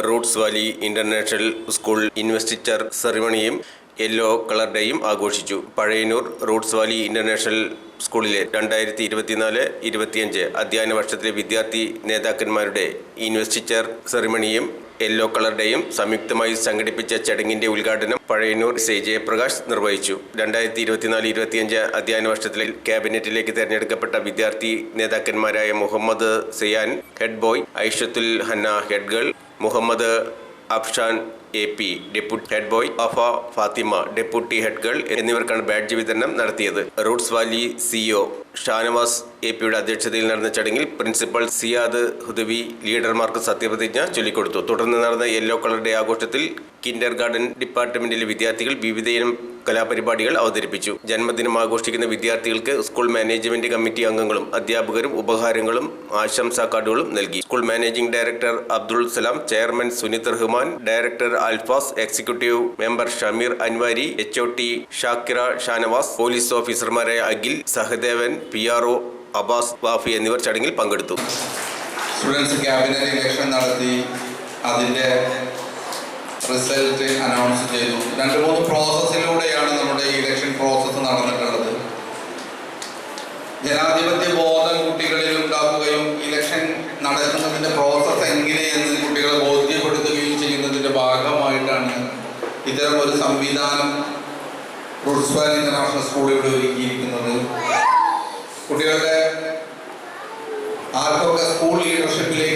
Roots valley international school investiture സെറിമണിയും yellow colour ഡേയും ആഘോഷിച്ചു. Pazhayannur Roots Valley international സ്കൂളിലെ രണ്ടായിരത്തി ഇരുപത്തിനാല് ഇരുപത്തിയഞ്ച് അധ്യയന വർഷത്തിലെ വിദ്യാർത്ഥി നേതാക്കന്മാരുടെ ഇൻവെസ്റ്റിച്ചർ സെറിമണിയും യെല്ലോ കളർ ഡേയും സംയുക്തമായി സംഘടിപ്പിച്ച ചടങ്ങിന്റെ ഉദ്ഘാടനം പഴയനൂർ സി. ജയപ്രകാശ് നിർവഹിച്ചു. രണ്ടായിരത്തി ഇരുപത്തിനാല് ഇരുപത്തിയഞ്ച് അധ്യയന വർഷത്തിൽ ക്യാബിനറ്റിലേക്ക് തെരഞ്ഞെടുക്കപ്പെട്ട വിദ്യാർത്ഥി നേതാക്കന്മാരായ Muhammad Siyan head boy Aishathul Hanna head girl Muhammad Afshan A P deputy head boy Afa Fathima deputy head girl എന്നിവർക്കാണ് ബാഡ്ജ് വിതരണം നടത്തിയത്. Roots valley CEO Shanavas A പിയുടെ അധ്യക്ഷതയിൽ നടന്ന ചടങ്ങിൽ പ്രിൻസിപ്പൽ സിയാദ് ഹുദവി ലീഡർമാർക്ക് സത്യപ്രതിജ്ഞ ചൊല്ലിക്കൊടുത്തു. തുടർന്ന് നടന്ന യെല്ലോ കളർ ഡേ ആഘോഷത്തിൽ കിൻഡർ ഗാർഡൻ ഡിപ്പാർട്ട്മെന്റിലെ വിദ്യാർത്ഥികൾ വിവിധയിനം കലാപരിപാടികൾ അവതരിപ്പിച്ചു. ജന്മദിനം ആഘോഷിക്കുന്ന വിദ്യാർത്ഥികൾക്ക് സ്കൂൾ മാനേജ്മെന്റ് കമ്മിറ്റി അംഗങ്ങളും അധ്യാപകരും ഉപഹാരങ്ങളും ആശംസാ കാർഡുകളും നൽകി. School managing director Abdul Salam chairman Sunith Rahman director Alfas executive member Shameer Anwari H O T Shakira Shanavas police ഓഫീസർമാരായ Akhil Sahadevan P R O Abbas Wafi എന്നിവർ ചടങ്ങിൽ പങ്കെടുത്തു. സ്റ്റുഡൻസ് ക്യാബിനറ്റ് ഇലക്ഷൻ നടത്തി. അതിന്റെ റിസൾട്ട് അനൗൺസ് ചെയ്തു. രണ്ട് മൂന്ന് പ്രോസസ്സിലൂടെയാണ് നമ്മുടെ ഇലക്ഷൻ പ്രോസസ്സ് നടന്നിട്ടുള്ളത്. ജനാധിപത്യ ബോധം കുട്ടികളിൽ ഉണ്ടാക്കുകയും ഇലക്ഷൻ നടത്തുന്നതിന്റെ പ്രോസസ്സ് എങ്ങനെയെന്ന് കുട്ടികളെ ബോധ്യപ്പെടുത്തുകയും ചെയ്യുന്നതിന്റെ ഭാഗമായിട്ടാണ് ഇത്തരം ഒരു സംവിധാനം ഇന്റർനാഷണൽ സ്കൂളിലൂടെ ഒരുക്കിയിരിക്കുന്നത്. കുട്ടികളുടെ ആർക്കൊക്കെ സ്കൂൾ ലീഡർഷിപ്പിലേക്ക്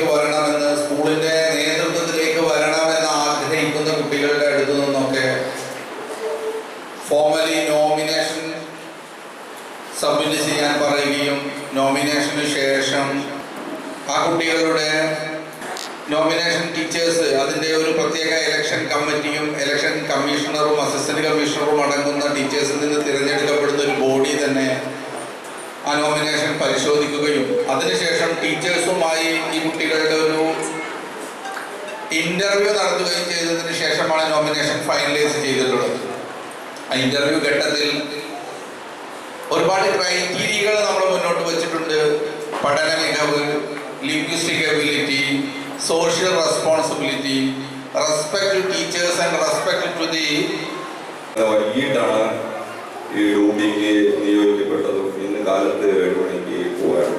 സബ്മിറ്റ് ചെയ്യാൻ പറയുകയും നോമിനേഷന് ശേഷം ആ കുട്ടികളുടെ നോമിനേഷൻ ടീച്ചേഴ്സ് അതിന്റെ ഒരു പ്രത്യേക ഇലക്ഷൻ കമ്മിറ്റിയും ഇലക്ഷൻ കമ്മീഷണറും അസിസ്റ്റന്റ് കമ്മീഷണറും അടങ്ങുന്ന ടീച്ചേഴ്സിൽ നിന്ന് തിരഞ്ഞെടുക്കപ്പെടുന്ന ഒരു ബോഡി തന്നെ ആ നോമിനേഷൻ പരിശോധിക്കുകയും അതിനുശേഷം ടീച്ചേഴ്സുമായി ഈ കുട്ടികളുടെ ഒരു ഇന്റർവ്യൂ നടത്തുകയും ചെയ്തതിന് ശേഷമാണ് നോമിനേഷൻ ഫൈനലൈസ് ചെയ്തിട്ടുള്ളത്. ആ ഇന്റർവ്യൂ ഘട്ടത്തിൽ ഒരുപാട് ക്രൈറ്റീരിയകൾ നമ്മൾ മുന്നോട്ട് വെച്ചിട്ടുണ്ട്. പഠന മികവ് linguistic ability social responsibility respect to teachers and respect to the വൈകിട്ടാണ് ഈ ഡ്യൂട്ടിക്ക് നിയോഗിക്കപ്പെട്ടതും ഇന്ന് കാലത്ത് ഏഴ് മണിക്ക് പോകാൻ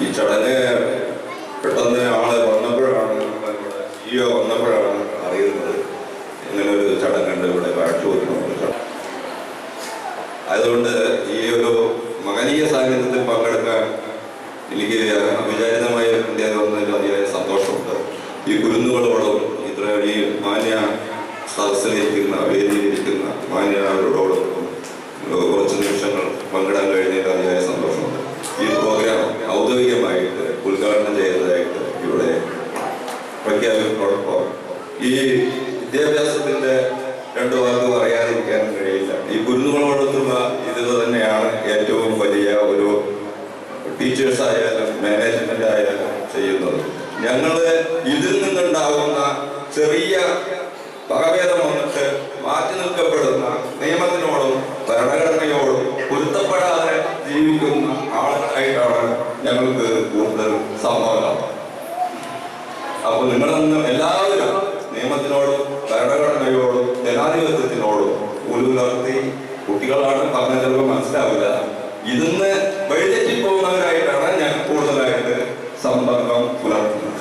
ഈ ചടങ്ങ് പെട്ടെന്ന് ആൾ അതുകൊണ്ട് ഈ ഒരു മകനീയ സാന്നിധ്യത്തിൽ പങ്കെടുക്കാൻ എനിക്ക് അവിചാരിതമായ ഇന്ത്യ അതിയായ സന്തോഷമുണ്ട്. ഈ കുരുന്നുകളോടും ഇത്ര ഈ മാന്യ സദസ്സിലിരിക്കുന്ന വേദിയിലിരിക്കുന്ന മാന്യവരോടും കുറച്ച് നിമിഷങ്ങൾ പങ്കിടാൻ കഴിഞ്ഞതിൽ അതിയായ സന്തോഷമുണ്ട്. ഈ പ്രോഗ്രാം ഔദ്യോഗികമായിട്ട് ഉദ്ഘാടനം ചെയ്തതായിട്ട് ഇവിടെ പ്രഖ്യാപിക്കുന്നതോടൊപ്പം ഈ ടീച്ചേഴ്സ് ആയാലും മാനേജ്മെന്റ് ആയാലും ചെയ്യുന്നത്. ഞങ്ങൾ ഇതിൽ നിന്നുണ്ടാകുന്ന ചെറിയ വകഭേദം വന്നിട്ട് മാറ്റി നിൽക്കപ്പെടുന്ന നിയമത്തിനോടും ഭരണഘടനയോടും പൊരുത്തപ്പെടാതെ ജീവിക്കുന്ന ആളുകളായിട്ടാണ് ഞങ്ങൾക്ക് കൂടുതൽ സമ്മതം. അപ്പൊ നിങ്ങളെന്ന് എല്ലാവരും നിയമത്തിനോടും ഭരണഘടനയോടും ജനാധിപത്യത്തിനോടും ഉരുളർത്തി കുട്ടികളാണ് പറഞ്ഞ ചിലപ്പോൾ മനസ്സിലാവില്ല. ഇതിന്ന് വഴിതെറ്റിപ്പോകുന്നവരായിട്ടാണ്